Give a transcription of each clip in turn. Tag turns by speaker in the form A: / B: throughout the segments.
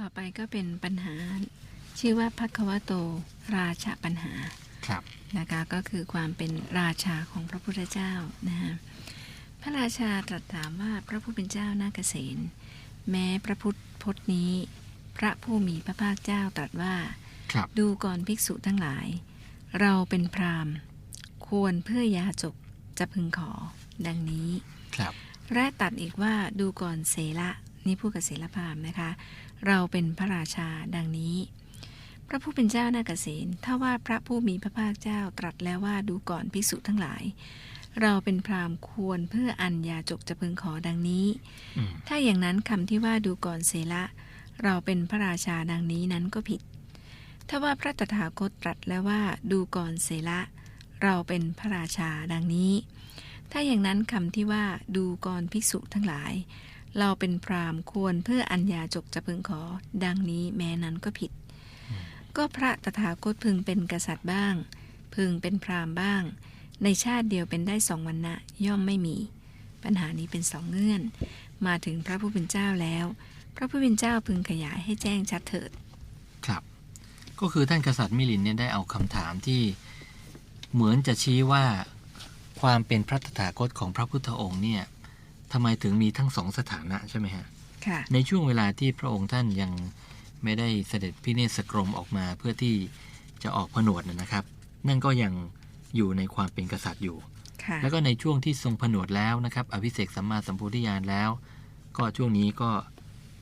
A: ต่อไปก็เป็นปัญหา ชื่อว่าพัควโตราชปัญหา
B: ครับ
A: นะคะก็คือความเป็นราชาของพระพุทธเจ้านะคะพระราชาตรัสถามว่าพระผู้เป็นเจ้านาเกษณแม้พระพุทธพจน์นี้ พระผู้มีพระภาคเจ้าตรัสว่า
B: ครับ
A: ดูก่อนภิกษุทั้งหลาย เราเป็นพราหมณ์ ควรเพื่อยาจกจะพึงขอ ดังนี้
B: ครับ
A: และตัดอีกว่าดูก่อนเสละ นี่พูดกับเสละพราหมณ์นะคะ เราเป็นพระราชาดังนี้ พระผู้เป็นเจ้านาเกษณถ้าว่าพระผู้มีพระภาคเจ้าตรัสแล้วว่าดูก่อนภิกษุทั้งหลาย เราเป็นพราหมณ์ควรเพื่ออัญญาจกจะพึงขอดังนี้
B: อืม
A: ถ้าอย่างนั้นคำที่ว่าดูก่อนเสละเราเป็นพระราชาดังนี้นั้นก็ผิด ถ้าว่าพระตถาคตตรัสแล้วว่าดูก่อนเสละเราเป็นพระราชาดังนี้ ถ้าอย่างนั้นคำที่ว่าดูก่อนภิกษุทั้งหลาย เราเป็นพราหมณ์ควรเพื่ออัญญาจกจะพึงขอ ดังนี้แม้นั้นก็ผิด ก็พระตถาคตพึงเป็นกษัตริย์บ้าง พึงเป็นพราหมณ์บ้าง ในชาติเดียวเป็นได้สองวันนะย่อมไม่มี ปัญหานี้เป็นสองเงื่อน มาถึงพระผู้เป็นเจ้าแล้ว พระผู้เป็นเจ้าพึงขยายให้แจ้งชัดเถิด
B: ครับ ก็คือท่านกษัตริย์มิลินเนี่ยได้เอาคำถามที่เหมือนจะชี้ว่าความเป็นพระตถาคตของพระพุทธองค์เนี่ย ทำไมถึงมีทั้งสองสถานะใช่ไหมฮะ
A: ค่ะ
B: ในช่วงเวลาที่พระองค์ท่านยังไม่ได้เสด็จพิเนศกรมออกมาเพื่อที่จะออกผนวดนะนะครับ นั่นก็ยังอยู่ในความเป็นกษัตริย์อยู่
A: ค่ะ
B: แล้วก็ในช่วงที่ทรงผนวดแล้วนะครับ อภิเษกสัมมาสัมพุทธญาณแล้ว ก็ช่วงนี้ก็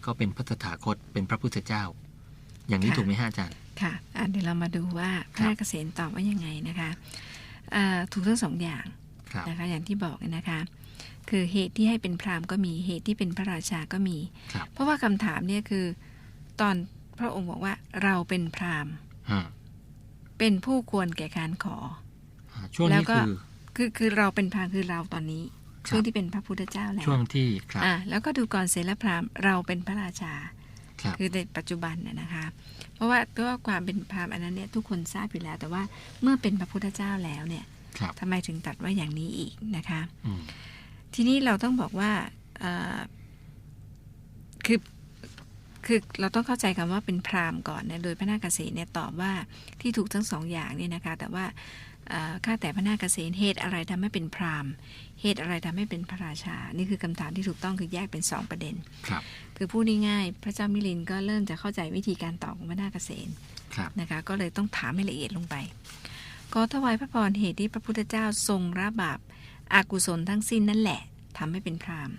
B: ก็เป็นพระตถาคตเป็นพระพุทธเจ้า อย่างนี้
A: ค่ะ
B: ถูกไหมฮะอาจารย์
A: ค่ะอะเดี๋ยวเรามาดูว่าพ
B: ครั
A: ระ
B: บ
A: นาคเษนตอบว่ายังไงนะคะอ่าถูกทั้งสองอย่าง
B: ครับ
A: นะคะอย่างที่บอกนะคะ คือเหตุที่ให้เป็นพราหมณ์ก็มีเหตุที่เป็นพระราชาก็มี
B: ครับ
A: เพราะว่าคำถามเนี่ยคือ ตอนพระองค์บอกว่าเราเป็นพราหมณ์
B: ฮะ
A: เป็นผู้ควรแก่การขอ
B: อ่าช่วง
A: แล้ว
B: นี้
A: ก็
B: คือ
A: คือคือเราเป็นพราหมณ์คือเราตอนนี้
B: ครับ
A: ช่วงที่เป็นพระพุทธเจ้าแล้ว
B: ช่วงที่ครับ
A: อะแล้วก็ดูก่อนเสรพราหมณ์เราเป็นพระราชา
B: ครับ
A: คือในปัจจุบันน่ะนะคะ เพราะว่าเพราะว่าความเป็นพราหมณ์อันนั้นเนี่ยทุกคนทราบอยู่แล้ว แต่ว่าเมื่อเป็นพระพุทธเจ้าแล้วเนี่ย
B: ครับ
A: ทำไมถึงตัดว่าอย่างนี้อีกนะคะ
B: อืม
A: ทีนี้เราต้องบอกว่าเอ่อคือคือเราต้องเข้าใจคำว่าเป็นพราหมณ์ก่อนนะโดยพระนาคเษนเนี่ยตอบว่าที่ถูกทั้งสองอย่างเนี่ยนะคะ แต่ว่าเอ่อข้าแต่พระนาคเษนเหตุอะไรทำให้เป็นพราหมณ์ เหตุอะไรทำให้เป็นพระราชา นี่คือคำถามที่ถูกต้องคือแยกเป็นสองประเด็น
B: ครับ
A: คือพูดง่ายๆพระเจ้ามิลินก็เริ่มจะเข้าใจวิธีการตอบของพระนาคเษน
B: ครับ
A: นะคะ ก็เลยต้องถามให้ละเอียดลงไป ก็ถวายพระพรเหตุที่พระพุทธเจ้าทรงระบาป อากุศลทั้งสิ้นนั่นแหละทำให้เป็นพราหมณ์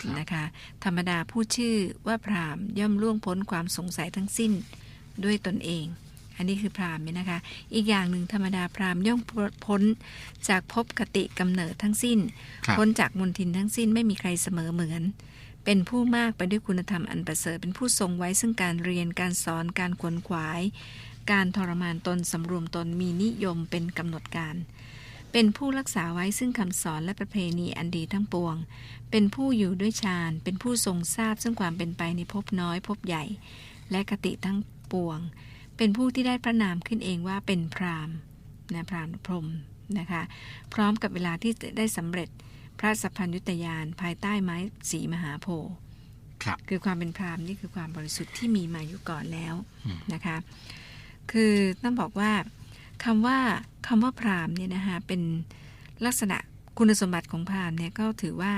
B: ครับ
A: นะคะ ธรรมดาพูดชื่อว่าพราหมณ์ย่อมล่วงพ้นความสงสัยทั้งสิ้นด้วยตนเอง อันนี้คือพราหมณ์เนี่ยนะคะ อีกอย่างหนึ่งธรรมดาพราหมณ์ย่อมพ้นจากภพกติกำเนิดทั้งสิ้น
B: ครับ
A: พ้นจากมนทินทั้งสิ้นไม่มีใครเสมอเหมือนเป็นผู้มากไปด้วยคุณธรรมอันประเสริฐเป็นผู้ทรงไว้ซึ่งการเรียนการสอนการขวนขวาย การทรมานตนสำรวมตนมีนิยมเป็นกำหนดการ เป็นผู้รักษาไว้ซึ่งคำสอนและประเพณีอันดีทั้งปวง เป็นผู้อยู่ด้วยฌาน เป็นผู้ทรงทราบซึ่งความเป็นไปในภพน้อยภพใหญ่ และกติทั้งปวง เป็นผู้ที่ได้พระนามขึ้นเองว่าเป็นพราหมณ์นะพราหมณ์พรหมนะคะ พร้อมกับเวลาที่ได้สำเร็จพระสัพพัญยุตยานภายใต้ไม้สีมหาโพธิ์
B: ครับ
A: คือความเป็นพราหมณ์นี่คือความบริสุทธิ์ที่มีมาอยู่ก่อนแล้ว
B: อืม
A: นะคะ คือต้องบอกว่า คำว่าคำว่าพราหมณ์เนี่ยนะคะเป็นลักษณะคุณสมบัติของพราหมณ์เนี่ยก็ถือว่า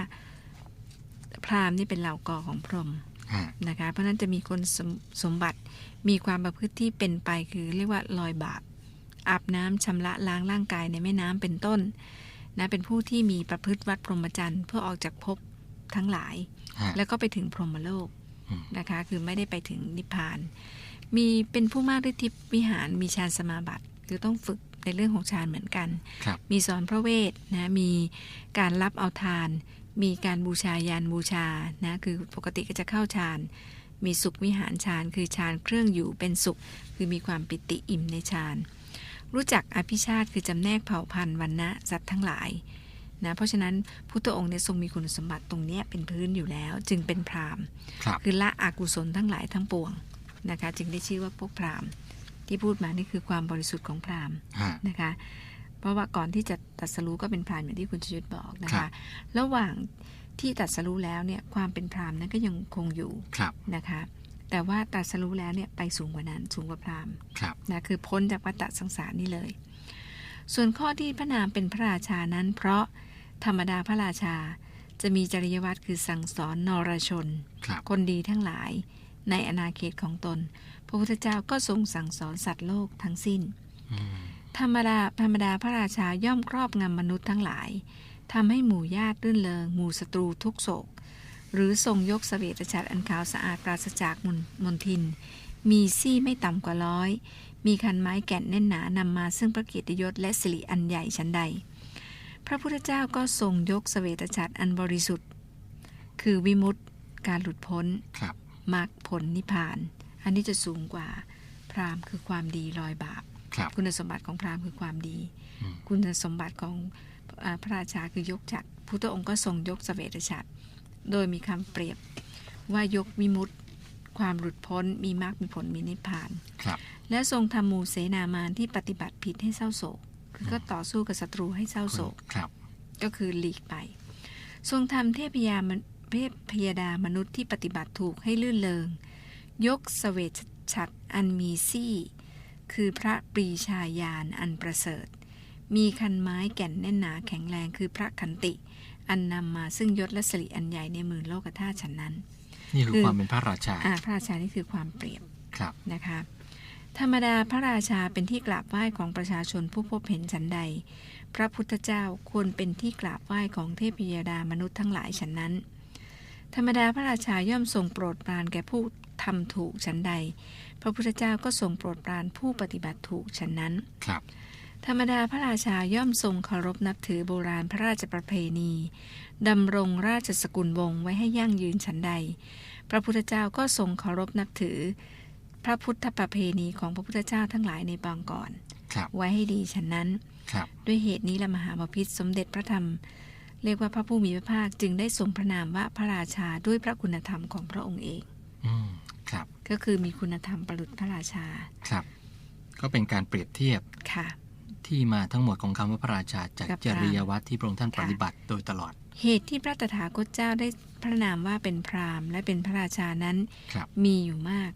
A: พราหมณ์นี่เป็นเหล่ากอของพรหม
B: ฮะ
A: นะคะเพราะฉะนั้นจะมีคนสมสมบัติมีความประพฤติที่เป็นไปคือเรียกว่าลอยบาปอาบน้ำชำระล้างร่างกายในแม่น้ำเป็นต้นนะเป็นผู้ที่มีประพฤติวัดพรหมจรรย์เพื่อออกจากภพทั้งหลาย
B: ฮะ
A: แล้วก็ไปถึงพรหมโลก
B: อืม
A: นะคะคือไม่ได้ไปถึงนิพพาน มีเป็นผู้มากด้วยทิพย์วิหารมีฌานสมาบัติ คือต้องฝึกในเรื่องของฌานเหมือนกัน
B: ครับ
A: มีสอนพระเวทนะมีการรับเอาทาน มีการบูชายานบูชานะคือปกติก็จะเข้าฌานมีสุขวิหารฌานคือฌานเครื่องอยู่เป็นสุข คือมีความปิติอิ่มในฌานรู้จักอภิชาติคือจำแนกเผ่าพันธุ์วันนะสัตว์ทั้งหลายนะเพราะฉะนั้นพุทธองค์เนี่ยทรงมีคุณสมบัติตรงเนี้ยเป็นพื้นอยู่แล้ว จึงเป็นพราหมณ์
B: ครับ
A: คือละอกุศลทั้งหลายทั้งปวงนะคะ จึงได้ชื่อว่าพวกพราหมณ์ ที่พูดมานี่คือความบริสุทธิ์ของพราหมณ์
B: ฮะ
A: นะคะ เพราะว่าก่อนที่จะตรัสรู้ก็เป็นพราหมณ์อย่างที่คุณชยุทธบอกนะ
B: ครั
A: คะ
B: บ
A: ระหว่างที่ตรัสรู้แล้วเนี่ยความเป็นพราหมณ์นั้นก็ยังคงอยู่
B: ครับ
A: นะคะแต่ว่าตรัสรู้แล้วเนี่ยไปสูงกว่านั้นสูงกว่าพราหมณ์
B: ครับ
A: นะคือพ้นจากวัฏสังสารนี่เลย ส่วนข้อที่พระนามเป็นพระราชานั้น เพราะธรรมดาพระราชาจะมีจริยวัตรคือสั่งสอนนรชน
B: ครับ
A: คนดีทั้งหลาย ในอาณาเขตของตน พระพุทธเจ้าก็ทรงสั่งสอนสัตว์โลกทั้งสิ้น
B: อืม
A: ธรรมดาธรรมดาพระราชาย่อมครอบงำมนุษย์ทั้งหลายทำให้หมู่ญาติรื่นเริงหมู่ศัตรูทุกโศก หรือทรงยกเสเวตฉัตรอันขาวสะอาดปราศจากมลมลทิน มีซี่ไม่ต่ำกว่าร้อย มีคันไม้แก่นแน่นหนานำมาซึ่งพระเกียรติยศและสิริอันใหญ่ชั้นใด พระพุทธเจ้าก็ทรงยกเสเวตฉัตรอันบริสุทธิ์ คือวิมุตติการหลุดพ้น
B: ครับ
A: มรรคผลนิพพาน อันนี้จะสูงกว่าพราหมณ์คือความดีลอยบาป
B: ครับ
A: คุณสมบัติของพราหมณ์คือความดี
B: อืม
A: คุณสมบัติของอาพระราชาคือยกจักรพุทธองค์ก็ทรงยกเสเวตฉัตรโดยมีคำเปรียบว่ายกวิมุตติความหลุดพ้นมีมรรคมีผลมีนิพพาน
B: ครับ
A: และทรงทำหมู่เสนามานที่ปฏิบัติผิดให้เศร้าโศก คือก็ต่อสู้กับศัตรูให้เศร้าโศก
B: ครับ
A: ก็คือหลีกไป ทรงทำเทพยาม นเทพพยดามนุษย์ที่ปฏิบัติถูกให้ลื่นเลงยกเสเวตฉัตรอันมีซี่ คือพระปรีชาญาณอันประเสริฐ มีคันไม้แก่นแน่นหนาแข็งแรงคือพระขันติ อันนำมาซึ่งยศและสิริอันใหญ่ในหมื่นโลกธาตุฉันนั้น
B: นี่คือ
A: คือ
B: ความเป็นพระราชา
A: อ่าพระราชานี่คือความเปรียบ
B: ครับ
A: นะคะธรรมดาพระราชาเป็นที่กราบไหว้ของประชาชนผู้พบเห็นฉันใด พระพุทธเจ้าควรเป็นที่กราบไหว้ของเทพยดามนุษย์ทั้งหลายฉันนั้น ธรรมดาพระราชาย่อมทรงโปรดปรานแก่ผู้ทำถูกฉันใด พระพุทธเจ้าก็ทรงโปรดปรานผู้ปฏิบัติถูกฉันนั้น
B: ครับ
A: ธรรมดาพระราชาย่อมทรงเคารพนับถือโบราณพระราชประเพณีดำรงราชสกุลวงศ์ไว้ให้ยั่งยืนฉันใด พระพุทธเจ้าก็ทรงเคารพนับถือ พระพุทธประเพณีของพระพุทธเจ้าทั้งหลายในปางก่อน
B: ครับ
A: ไว้ให้ดีฉะนั้น
B: ครับ
A: ด้วยเหตุนี้ละมหาบพิตรสมเด็จพระธรรม เรียกว่าพระผู้มีพระภาคจึงได้ทรงพระนามว่าพระราชาด้วยพระคุณธรรมของพระองค์เอง
B: อืมครับ
A: ก็คือมีคุณธรรมประดุจพระราชา
B: ครับ ก็เป็นการเปรียบเทียบ
A: ค่ะ
B: ที่มาทั้งหมดของคำว่าพระราชาจาก
A: กับ
B: จริยวัตรที่พระองค์ท่าน
A: ค่ะ
B: ปฏิบัติโดยตลอด
A: เหตุที่พระตถาคตเจ้าได้พระนามว่าเป็นพราหมณ์ และเป็นพระราชานั้น
B: ครับ
A: มีอยู่มาก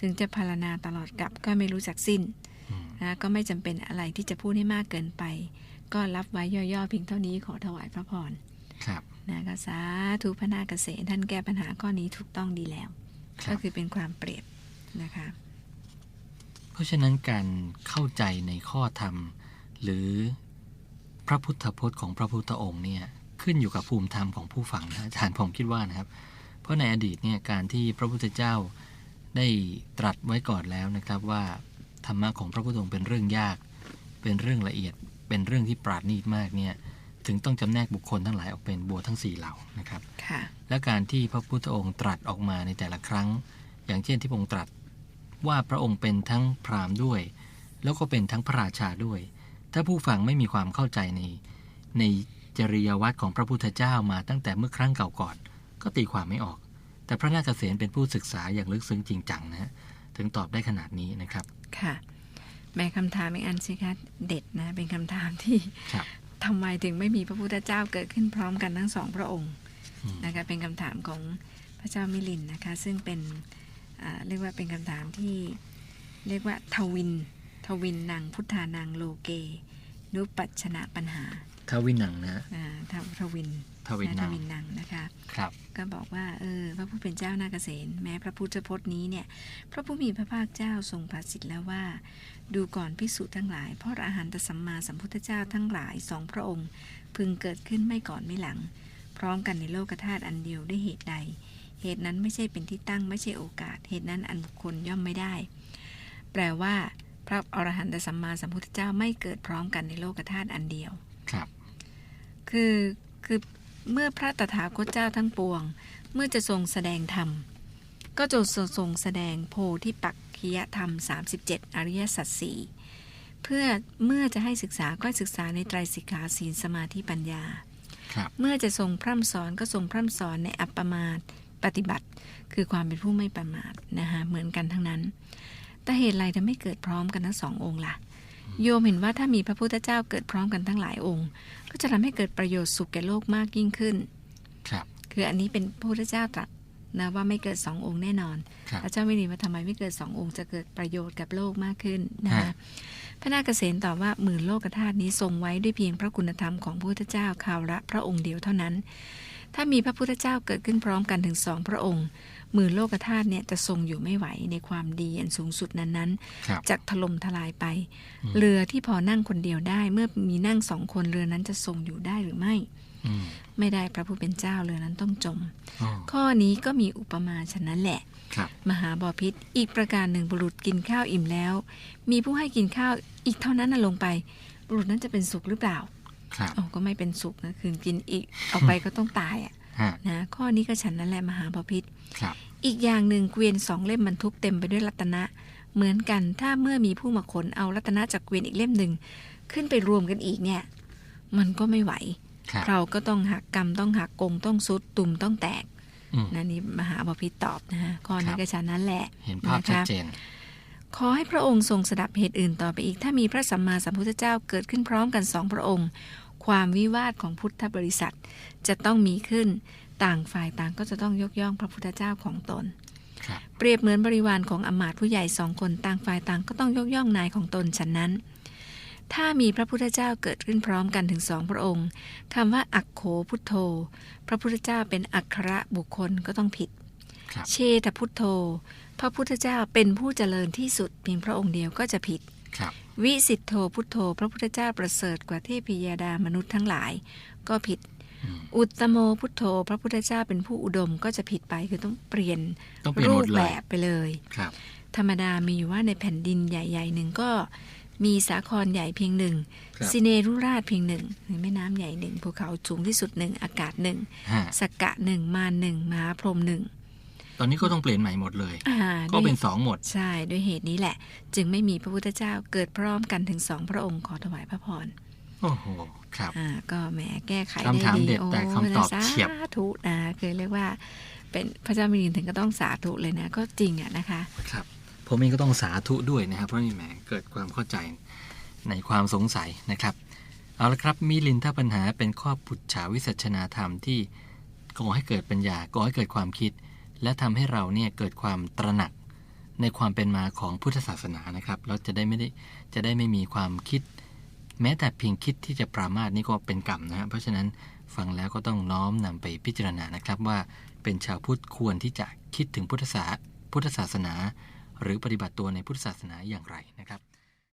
A: ถึงจะพารณาตลอดกับก็ไม่รู้จักสิ้น
B: อืม
A: นะก็ไม่จำเป็นอะไรที่จะพูดให้มากเกินไป ก็รับไว้ย่อๆเพียงเท่านี้ขอถวายพระพร
B: ครับ
A: นะก็สาธุพระนาคเกษตรท่านแก้ปัญหาข้อนี้ถูกต้องดีแล้ว
B: ค
A: ก็
B: รับ
A: คือเป็นความเปรียบนะคะ
B: เพราะฉะนั้นการเข้าใจในข้อธรรม หรือพระพุทธพจน์ของพระพุทธองค์เนี่ยขึ้นอยู่กับภูมิธรรมของผู้ฟังนะอาจารย์ผมคิดว่านะครับ เพราะในอดีตเนี่ยการที่พระพุทธเจ้าได้ตรัสไว้ก่อนแล้วนะครับว่าธรรมะของพระพุทธองค์เป็นเรื่องยาก เป็นเรื่องละเอียด เป็นเรื่องที่ปราดนีตมากเนี่ยถึงต้องจำแนกบุคคลทั้งหลายออกเป็นบัวทั้งสี่เหล่านะครับ
A: ค่ะ
B: และการที่พระพุทธองค์ตรัสออกมาในแต่ละครั้ง อย่างเช่นที่พระองค์ตรัสว่าพระองค์เป็นทั้งพราหมณ์ด้วย แล้วก็เป็นทั้งพระราชาด้วย ถ้าผู้ฟังไม่มีความเข้าใจในในจริยวัตรของพระพุทธเจ้ามาตั้งแต่เมื่อครั้งเก่าก่อน ก็ตีความไม่ออก แต่พระนาคเษนเป็นผู้ศึกษาอย่างลึกซึ้งจริงจังนะฮะถึงตอบได้ขนาดนี้นะครับ
A: ค่ะ แม่คำถามอีกอันสิคะเด็ดนะ เป็นคำถามที่
B: ครับ
A: ทำไมถึงไม่มีพระพุทธเจ้าเกิดขึ้นพร้อมกันทั้งสองพระองค์
B: อืม
A: นะคะเป็นคำถามของพระเจ้ามิลินนะคะ ซึ่งเป็นอ่าเรียกว่าเป็นคำถามที่เรียกว่าทวิน ทวินนางพุทธานางโลเก นุปัชนะปัญหา
B: ทวินังนะฮะ
A: อ่าทวทวิน
B: ทวิ
A: นะ
B: นั
A: ท
B: ง
A: วินนางนะคะ
B: ครับ
A: ก็บอกว่าเออพระผู้เป็นเจ้านาเกษตแม้พระพุทธพจน์นี้เนี่ย พระผู้มีพระภาคเจ้าทรงประสิทธิ์แล้วว่า ดูก่อนพิสุทั้งหลายเพราะอรหันตสัมมาสัมพุทธเจ้าทั้งหลายสองพระองค์ พึงเกิดขึ้นไม่ก่อนไม่หลัง พร้อมกันในโลกธาตุอันเดียวด้วยเหตุใด เหตุนั้นไม่ใช่เป็นที่ตั้งไม่ใช่โอกาส เหตุนั้นอันบุคคลย่อมไม่ได้ แปลว่า พระอรหันตสัมมาสัมพุทธเจ้าไม่เกิดพร้อมกันในโลกธาตุอันเดียว
B: ครับ
A: คือคือเมื่อพระตถาคตเจ้าทั้งปวง เมื่อจะทรงแสดงธรรม ก็จะทรงแสดงโพธิปักขิยธรรม 37 อริยสัจสี่เพื่อเมื่อจะให้ศึกษาก็ศึกษาในไตรสิกขาศีลสมาธิปัญญา
B: ครับ
A: เมื่อจะทรงพร่ำสอนก็ทรงพร่ำสอนในอัปปมาทปฏิบัติ คือความเป็นผู้ไม่ประมาทนะคะเหมือนกันทั้งนั้น แต่เหตุไรจะไม่เกิดพร้อมกันทั้งสององค์ล่ะ โยมเห็นว่าถ้ามีพระพุทธเจ้าเกิดพร้อมกันทั้งหลายองค์ ก็จะทำให้เกิดประโยชน์สุขแก่โลกมากยิ่งขึ้น
B: ครับ
A: คืออันนี้เป็นพระพุทธเจ้าตรัสนะว่าไม่เกิดสององค์แน่นอน
B: ครับ
A: พระเจ้าไม่ดีว่าทำไมไม่เกิดสององค์จะเกิดประโยชน์กับโลกมากขึ้นนะคะ
B: ฮะ
A: พระนาคเษนตอบว่าหมื่นโลกธาตุนี้ทรงไว้ด้วยเพียงพระคุณธรรมของพระพุทธเจ้าข่าวละพระองค์เดียวเท่านั้น ถ้ามีพระพุทธเจ้าเกิดขึ้นพร้อมกันถึงสองพระองค์หมื่นโลกธาตุเนี่ยจะทรงอยู่ไม่ไหวในความดีอันสูงสุดนั้นๆ
B: ครับ
A: จะถล่มทลายไป
B: อืม
A: เรือที่พอนั่งคนเดียวได้ เมื่อมีนั่งสองคนเรือนั้นจะทรงอยู่ได้หรือไม่
B: อืม
A: ไม่ได้พระผู้เป็นเจ้าเรือนั้นต้องจม
B: อ๋อ
A: ข้อนี้ก็มีอุปมาฉะนั้นแหละ
B: ครับ
A: มหาบอพิษอีกประการหนึ่งบุรุษกินข้าวอิ่มแล้ว มีผู้ให้กินข้าวอีกเท่านั้นน่ะลงไป บุรุษนั้นจะเป็นสุขหรือเปล่า
B: ครับ
A: โอ้ก็ไม่เป็นสุขนะคืนกินอีกออกไปก็ต้องตายอะ
B: ฮะ
A: นะข้อนี้ก็ฉันนั่นแหละมหาบอพิษ
B: ครับ
A: อีกอย่างหนึ่งเกวียนสองเล่มบรรทุกเต็มไปด้วยรัตนะ เหมือนกันถ้าเมื่อมีผู้มาขนเอารัตนะจากเกวียนอีกเล่มหนึ่งขึ้นไปรวมกันอีกเนี่ย มันก็ไม่ไหว
B: ครับ
A: เราก็ต้องหักกรรมต้องหักกงต้องซุดตุ่มต้องแตก
B: อืม
A: นะนี่มหาบพิตรตอบนะฮะข้อ
B: ค
A: นี้
B: รับ
A: ก็ฉันนั้นแหละ
B: เห็นภาพชัดเจน
A: ขอให้พระองค์ทรงสดับเหตุอื่นต่อไปอีก ถ้ามีพระสัมมาสัมพุทธเจ้าเกิดขึ้นพร้อมกันสองพระองค์ ความวิวาทของพุทธบริษัทจะต้องมีขึ้น ต่างฝ่ายต่างก็จะต้องยกย่องพระพุทธเจ้าของตน
B: ครับ
A: เปรียบเหมือนบริวารของอำมาตย์ผู้ใหญ่สองคนต่างฝ่ายต่างก็ต้องยกย่องนายของตนฉันนั้น ถ้ามีพระพุทธเจ้าเกิดขึ้นพร้อมกันถึงสองพระองค์คำว่าอักโขพุทโธ พระพุทธเจ้าเป็นอัครบุคคลก็ต้องผิด
B: ครับ
A: เชตพุทโธ พระพุทธเจ้าเป็นผู้เจริญที่สุดเพียงพระองค์เดียวก็จะผิด
B: ครับ
A: วิสิทโธพุทโธ พระพุทธเจ้าประเสริฐกว่าเทพยดามนุษย์ทั้งหลาย ก็ผิด
B: อืม
A: อุตตโมพุทโธ พระพุทธเจ้าเป็นผู้อุดมก็จะผิดไปคือต้องเปลี่ยน
B: ต้องเปลี่ยน
A: รู
B: หม
A: ป
B: ดเล
A: แบ
B: ย
A: บไปเลย
B: ครับ
A: ธรรมดามีอยู่ว่าในแผ่นดินใหญ่ๆหนึ่งก็มีสาครใหญ่เพียงหนึ่ง
B: ครับ
A: สิเนรุราชเพียงหนึ่งในแม่น้ำใหญ่หนึ่งภูเขาสูงที่สุดหนึ่งอากาศหนึ่ง
B: ฮะ
A: สกกะหนึ่งมารหนึ่งมหาพรหมหนึ่ง
B: ตอนนี้ก็ต้องเปลี่ยนใหม่หมดเลย
A: อ่า
B: ก็
A: ด้วย
B: เป็นสองหมด
A: ใช่ ด้วยเหตุนี้แหละ จึงไม่มีพระพุทธเจ้าเกิดพร้อมกันถึงสองพระองค์ขอถวายพระพร
B: โอ้โห ครับ
A: อ่าก็แหมแก้ไข
B: คำถาม
A: ได้ดี
B: เด็ดแต่คำตอบ
A: สา
B: เฉียบ
A: ธุนะคือเรียกว่า เป็นพระเจ้ามิลินถึงก็ต้องสาธุเลยนะ ก็จริงอะนะคะ
B: ครับ ผมเองก็ต้องสาธุด้วยนะครับ เพราะนี่แหมเกิดความเข้าใจในความสงสัยนะครับ เอาละครับมิลินถ้าปัญหาเป็นข้อปุจฉาวิสัชนาธรรมที่ก่อให้เกิดปัญญาก่อให้เกิดความคิด และทำให้เราเนี่ยเกิดความตระหนักในความเป็นมาของพุทธศาสนานะครับแล้วจะได้ไม่ได้จะได้ไม่มีความคิด แม้แต่เพียงคิดที่จะปรามาสนี่ก็เป็นกรรมนะฮะเพราะฉะนั้นฟังแล้วก็ต้องน้อมนำไปพิจารณานะครับว่าเป็นชาวพุทธควรที่จะคิดถึงพุทธศาสพุทธศาสนา หรือปฏิบัติตัวในพุทธศาสนาอย่างไรนะครับ